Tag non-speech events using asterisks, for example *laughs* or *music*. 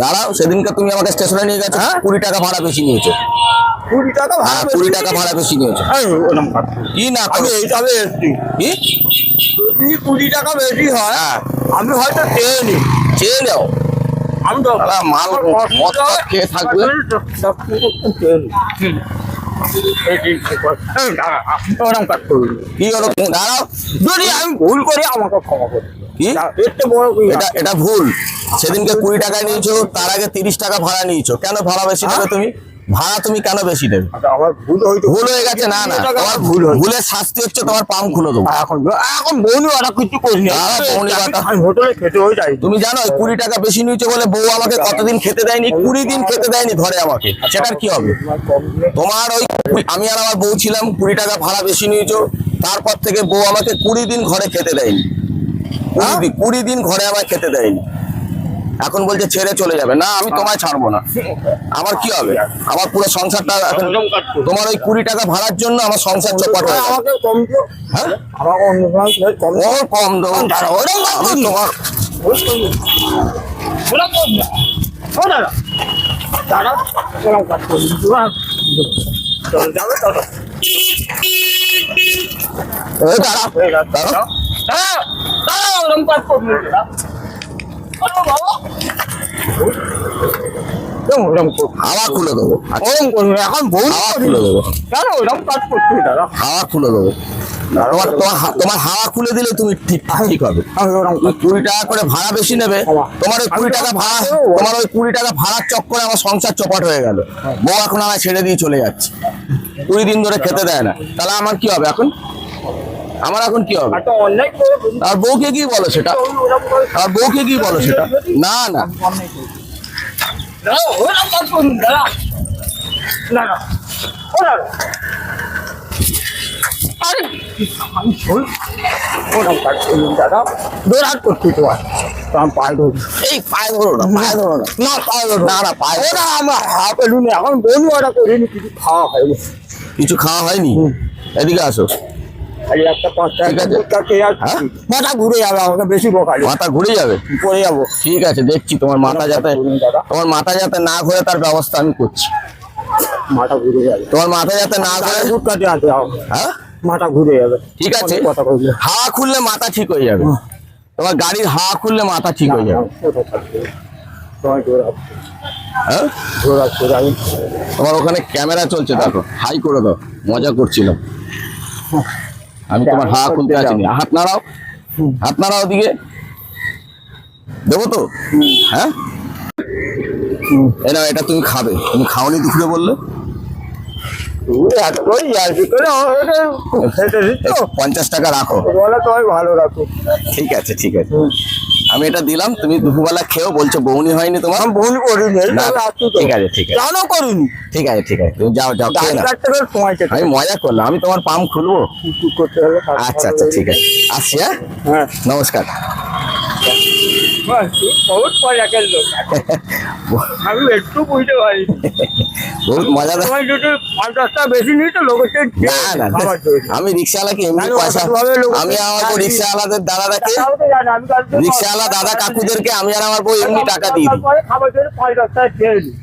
দাঁড়াও সেদিনকে তুমি আমাকে স্টেশনে নিয়ে গেছো। কুড়ি টাকা ভাড়া বেশি নিয়েছো। কুড়ি টাকা হ্যাঁ ভাড়া কুড়ি টাকা ভাড়া বেশি নিয়েছো। কি না আমি করো? এইভাবে এসছি। কি? যদি কুড়ি টাকা বেশি হয় হ্যাঁ। আমি হয়তো চেয়ে নিই। চেয়ে নাও। আমি তো মাল খেয়ে থাকবে। কাজ কি দাঁড়াও। যদি আমি ভুল করি আমাকে ক্ষমা কি? এটা এটা ভুল। সেদিনকে কুড়ি টাকা নিয়েছো তার আগে তিরিশ টাকা ভাড়া নিয়েছো। কেন ভাড়া বেশি নেবে তুমি? ভাড়া তুমি কেন বেশি নেবে আচ্ছা, আমার ভুল ভুল হয়ে গেছে না না তোমার ভুল ভুলের শাস্তি হচ্ছে তোমার পাম খুলে দেবো। এখন এখন বৌনি ওরা কিছু করিনি। হ্যাঁ, হোটেলে খেতে হয়ে যাই। তুমি জানো কুড়ি টাকা বেশি নিয়েছো বলে বউ আমাকে কতদিন খেতে দেয়নি? কুড়ি দিন খেতে দেয়নি ধরে আমাকে। সেটার কি হবে? তোমার ওই আমি আর আমার বউ ছিলাম কুড়ি টাকা ভাড়া বেশি নিয়েছো। তারপর থেকে বউ আমাকে কুড়ি দিন ঘরে খেতে দেয়নি। কুড়ি দিন কুড়ি দিন ঘরে আমায় খেতে দেয়নি। এখন বলছে ছেড়ে চলে যাবে। না আমি তোমায় ছাড়বো না। আমার কি হবে? আমার পুরো সংসারটা। তোমার ওই কুড়ি টাকা ভাড়ার জন্য আমার সংসার চপাট হয়ে। আমাকে কম দেবো আমি। তোমার দাদা দাদা। দাদা দাদা হাওয়া খুলে দেবো। আচ্ছা, এখন হাওয়া খুলে দেবো। কেন? ওরম কাজ করছি দাদা। হাওয়া খুলে দেবো। তোমার তোমার তোমার হাওয়া খুলে দিলে তুমি ঠিক ঠিক হবে। কুড়ি টাকা করে ভাড়া বেশি নেবে। তোমার ওই কুড়ি টাকা ভাড়া তোমার ওই কুড়ি টাকা ভাড়ার চক্করে আমার সংসার চপাট হয়ে গেল। বউ এখন আমায় ছেড়ে দিয়ে চলে যাচ্ছে। কুড়ি দিন ধরে খেতে দেয় না। তাহলে আমার কি হবে এখন? আমার এখন কি হবে? আর বউকে কি বলো সেটা? আর বউকে কি বলো সেটা? না না। কিছু খাওয়া হয়নি। এদিকে আসো। মাথা ঘুরে যাবে আমাকে বেশি মাথা ঘুরে যাবে? পড়ে যাব। ঠিক আছে দেখছি তোমার মাথা যাতে তোমার মাথা যাতে না ঘুরে তার ব্যবস্থা আমি করছি। মাথা ঘুরে যাবে। তোমার মাথা যাতে না ঘুরে দুধ কাটে আছে হ্যাঁ? মাথা ঘুরে যাবে। ঠিক আছে। হাওয়া খুললে মাথা ঠিক হয়ে যাবে। তোমার গাড়ির হাওয়া খুললে মাথা ঠিক হয়ে যাবে। হ্যাঁ? তোমার ওখানে ক্যামেরা চলছে দেখো। হাই করে দাও। মজা করছিলাম। আমি তোমার হা খুলতে আসিনি। হাত নাড়াও। হাত নাড়াও দিকে দেবো তো? হ্যাঁ? এটা তুমি খাবে। তুমি খাওনি দুপুরে বললে এতই আর কি করে আমাকে খেতে দিচ্ছ এই পঞ্চাশ টাকা রাখো। বলে তোমায় ভালো রাখো ঠিক আছে ঠিক আছে। আমি এটা দিলাম তুমি দুপুরবেলা খেয়েও বলছো বৌনি হয়নি তোমার। আমি ভুল করিনি ঠিক আছে ঠিক আছে। জানো করিনি। ঠিক আছে ঠিক আছে তুমি যাও যাও আমি মজা করলাম আমি তোমার পাম্প খুলবো? আচ্ছা আচ্ছা ঠিক আছে। আসছি হ্যাঁ? হ্যাঁ। নমস্কার। *laughs* আমি একটু বুঝতে পারি। বহুত মজাদার তোমার যদি বেশি নিই তো লোকের না। আমি রিক্সাওয়ালাকে এমনি পয়সা আমি আমার রিক্সাওয়ালাদের দাদাটাকে রিক্সাওয়ালা দাদা কাকুদেরকে আমি আর আমার বউ এমনি টাকা দিই। খাবার জন্য খেয়ে